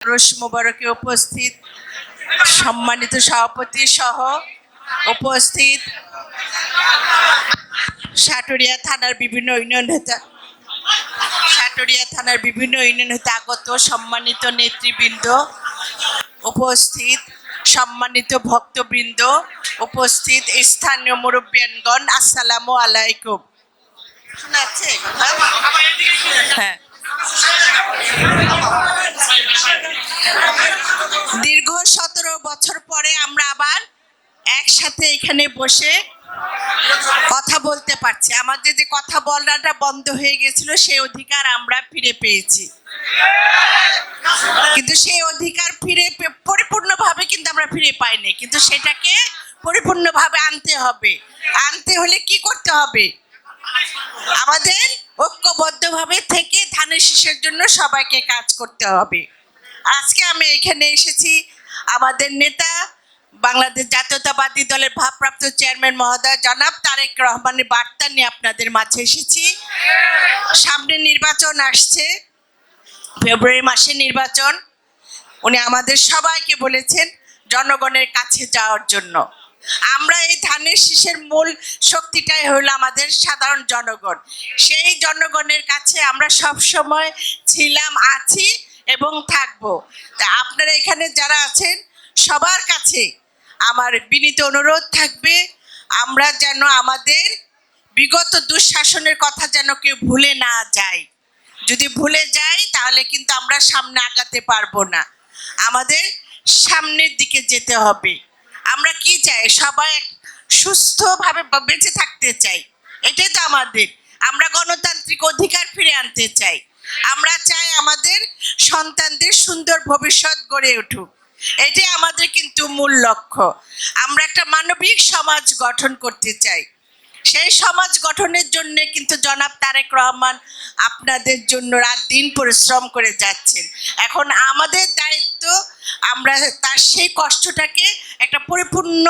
রোশ মোবারকে উপস্থিত, সম্মানিত সভাপতি সহ উপস্থিত সাটুরিয়া থানার বিভিন্ন ইউনিয়ন হতে সাটুরিয়া থানার বিভিন্ন ইউনিয়ন হতে আগত সম্মানিত নেতৃবৃন্দ উপস্থিত, সম্মানিত ভক্তবৃন্দ উপস্থিত, স্থানীয় মুরব্বিয়ানগণ, আসসালামু আলাইকুম। শোনা যাচ্ছে হ্যাঁ। দীর্ঘ সতেরো বছর পরে আমরা আবার একসাথে এখানে বসে কথা বলতে পারছি। আমাদের যে কথা বলাটা বন্ধ হয়ে গেছিল সেই অধিকার আমরা ফিরে পেয়েছি। কিন্তু সেই অধিকার ফিরে পরিপূর্ণভাবে কিন্তু আমরা ফিরে পাইনি। কিন্তু সেটাকে পরিপূর্ণভাবে আনতে হবে। আনতে হলে কি করতে হবে? আমাদের ঐক্যবদ্ধভাবে থেকে ধানের শীষের জন্য সবাইকে কাজ করতে হবে। আজকে আমি এখানে এসেছি আমাদের নেতা, বাংলাদেশ জাতীয়তাবাদী দলের ভারপ্রাপ্ত চেয়ারম্যান মহোদয় জনাব তারেক রহমানের বার্তা নিয়ে আপনাদের মাঝে এসেছি। সামনে নির্বাচন আসছে, ফেব্রুয়ারি মাসে নির্বাচন। উনি আমাদের সবাইকে বলেছেন, জনগণের কাছে যাওয়ার জন্য। আমরা এই ধানের শীষের মূল শক্তিটাই হলো আমাদের সাধারণ জনগণ। সেই জনগণের কাছে আমরা সব সময় ছিলাম, আছি এবং থাকব। তা আপনারা এখানে যারা আছেন, সবার কাছে আমার বিনীত অনুরোধ থাকবে, আমরা যেন আমাদের বিগত দুঃশাসনের কথা যেন কেউ ভুলে না যায়। যদি ভুলে যাই তাহলে কিন্তু আমরা সামনে আগাতে পারব না। আমাদের সামনের দিকে যেতে হবে। আমরা কি চাই? সবাই সুস্থভাবে বেঁচে থাকতে চাই। এটাই তো আমাদের। আমরা গণতান্ত্রিক অধিকার ফিরে আনতে চাই। আমরা চাই আমাদের সন্তানদের সুন্দর ভবিষ্যৎ গড়ে উঠুক। এটাই আমাদের কিন্তু মূল লক্ষ্য। আমরা একটা মানবিক সমাজ গঠন করতে চাই। সেই সমাজ গঠনের জন্য কিন্তু জনাব তারেক রহমান আপনাদের জন্য রাত দিন পরিশ্রম করে যাচ্ছেন। এখন আমাদের দায়িত্ব, আমরা তার সেই কষ্টটাকে একটা পরিপূর্ণ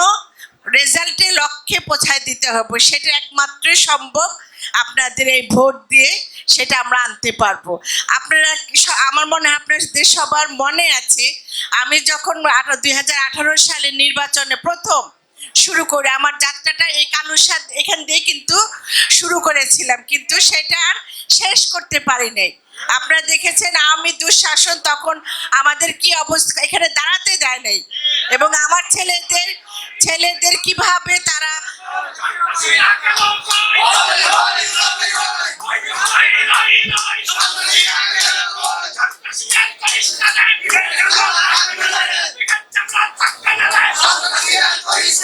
রেজাল্টে লক্ষ্যে পৌঁছায় দিতে হবে। সেটা একমাত্রই সম্ভব আপনাদের এই ভোট দিয়ে সেটা আমরা আনতে পারব। আপনারা আমার মনে হয় আপনাদের সবার মনে আছে, আমি যখন দুই হাজার আঠারো সালে নির্বাচনে প্রথম শুরু করে আমার যাত্রাটা এই কালুসাদ এখান দিয়ে কিন্তু শুরু করেছিলাম, কিন্তু সেটা আর শেষ করতে পারি নাই আপনারা দেখেছেন আমি দুঃশাসন তখন আমাদের কি অবস্থা? এখানে দাঁড়াতে দেয় নাই। এবং আমার ছেলেদের ছেলেদের কীভাবে তারা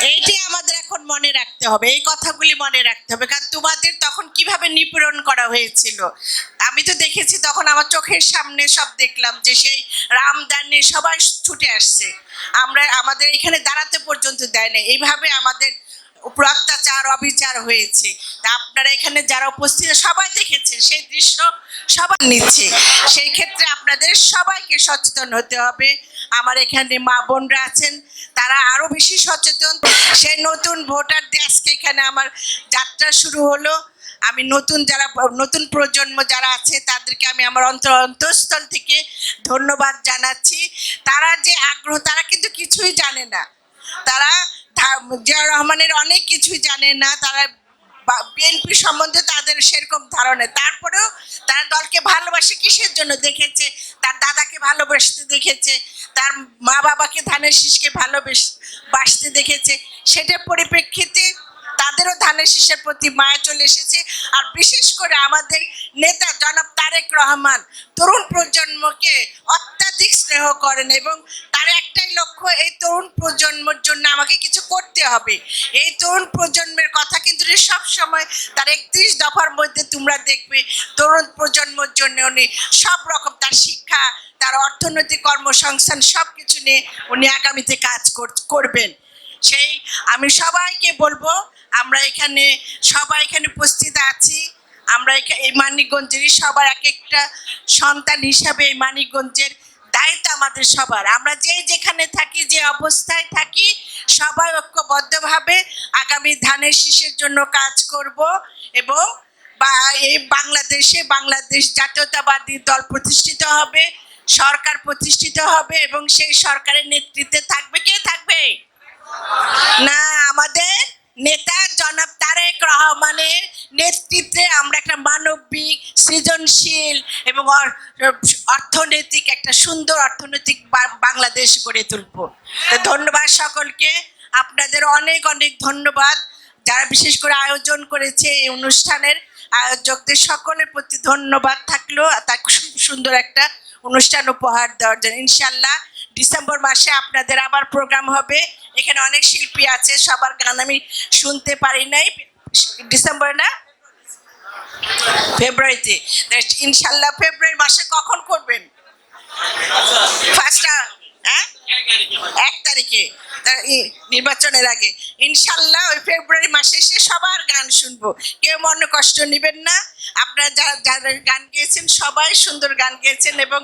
এইটি আমাদের এখন মনে রাখতে হবে। এই কথাগুলি মনে রাখতে হবে। কারণ তোমাদের কীভাবে নিপীড়ন করা হয়েছিল? আমি তো দেখেছি তখন আমার চোখের সামনে সব দেখলাম যে সেই রামদানে সবাই ছুটে আসছে। আমরা আমাদের এখানে দাঁড়াতে পর্যন্ত দেয় না এইভাবে আমাদের উপর অত্যাচার, অবিচার হয়েছে। তা আপনারা এখানে যারা উপস্থিত, সবাই দেখেছেন, সেই দৃশ্য সবাই নিচ্ছে। সেই ক্ষেত্রে আপনাদের সবাইকে সচেতন হতে হবে। আমার এখানে মা বোনরা আছেন, তারা আরও বেশি সচেতন। সেই নতুন ভোটারদের আজকে এখানে আমার যাত্রা শুরু হলো। আমি নতুন যারা, নতুন প্রজন্ম যারা আছে, তাদেরকে আমি আমার অন্তর, অন্তঃস্থল থেকে ধন্যবাদ জানাচ্ছি। তারা যে আগ্রহ, তারা কিন্তু কিছুই জানে না। তারা জিয়া রহমানের অনেক কিছুই জানে না। তারা বিএনপি সম্বন্ধে তাদের সেরকম ধারণা তারপরেও তারা দলকে ভালোবাসে, কিসের জন্য দেখেছে? তার দাদাকে ভালোবাসতে দেখেছে। তার মা বাবাকে ধানের শীষকে ভালোবেস, বাসতে দেখেছে। সেটার পরিপ্রেক্ষিতে তাদেরও ধানের শীষের প্রতি মায়া চলে এসেছে। আর বিশেষ করে আমাদের নেতা জনাব তারেক রহমান তরুণ প্রজন্মকে অত্যাধিক স্নেহ করেন এবং তার একটাই লক্ষ্য, এই তরুণ প্রজন্মের জন্য আমাকে কিছু করতে হবে। এই তরুণ প্রজন্মের কথা কিন্তু সব সময় তার একত্রিশ দফার মধ্যে তোমরা দেখবে, তরুণ প্রজন্মের জন্য উনি সব রকম তার শিক্ষা, তার অর্থনৈতিক কর্মসংস্থান সব কিছু নিয়ে উনি আগামীতে কাজ কর- করবেন। সেই আমি সবাইকে বলব আমরা এখানে সবাই এখানে উপস্থিত আছি। আমরা এই মানিকগঞ্জেরই সবার এক একটা সন্তান হিসাবে এই মানিকগঞ্জের দায়িত্ব আমাদের সবার। আমরা যে যেখানে থাকি, যে অবস্থায় থাকি, সবাই ঐক্যবদ্ধভাবে আগামী ধানের শীষের জন্য কাজ করব এবং বা এই বাংলাদেশে বাংলাদেশ জাতীয়তাবাদী দল প্রতিষ্ঠিত হবে, সরকার প্রতিষ্ঠিত হবে এবং সেই সরকারের নেতৃত্বে থাকবে। কে থাকবে? না, আমাদের নেতা জনাব তারেক রহমানের নেতৃত্বে আমরা একটা মানবিক, সৃজনশীল এবং অর্থনৈতিক, একটা সুন্দর অর্থনৈতিক বাংলাদেশ গড়ে তুলব। ধন্যবাদ সকলকে। আপনাদের অনেক অনেক ধন্যবাদ। যারা বিশেষ করে আয়োজন করেছে এই অনুষ্ঠানের আয়োজকদের সকলের প্রতি ধন্যবাদ থাকল। তার খুব সুন্দর একটা অনুষ্ঠান উপহার দেওয়ার জন্য। ইনশাল্লাহ ডিসেম্বর মাসে আপনাদের আবার প্রোগ্রাম হবে। এখানে অনেক শিল্পী আছে, সবার গান আমি শুনতে পারি নাই। ডিসেম্বর না? ফেব্রুয়ারিতে। ইনশাল্লাহ ফেব্রুয়ারি মাসে কখন করবেন? ফার্স্টটা হ্যাঁ? এক তারিখে। নির্বাচনের আগে। ইনশাল্লাহ ওই ফেব্রুয়ারি মাসে এসে সবার গান শুনব। কেউ মনে কষ্ট নেবেন না। আপনারা যারা যারা গান গেয়েছেন, সবাই সুন্দর গান গেয়েছেন এবং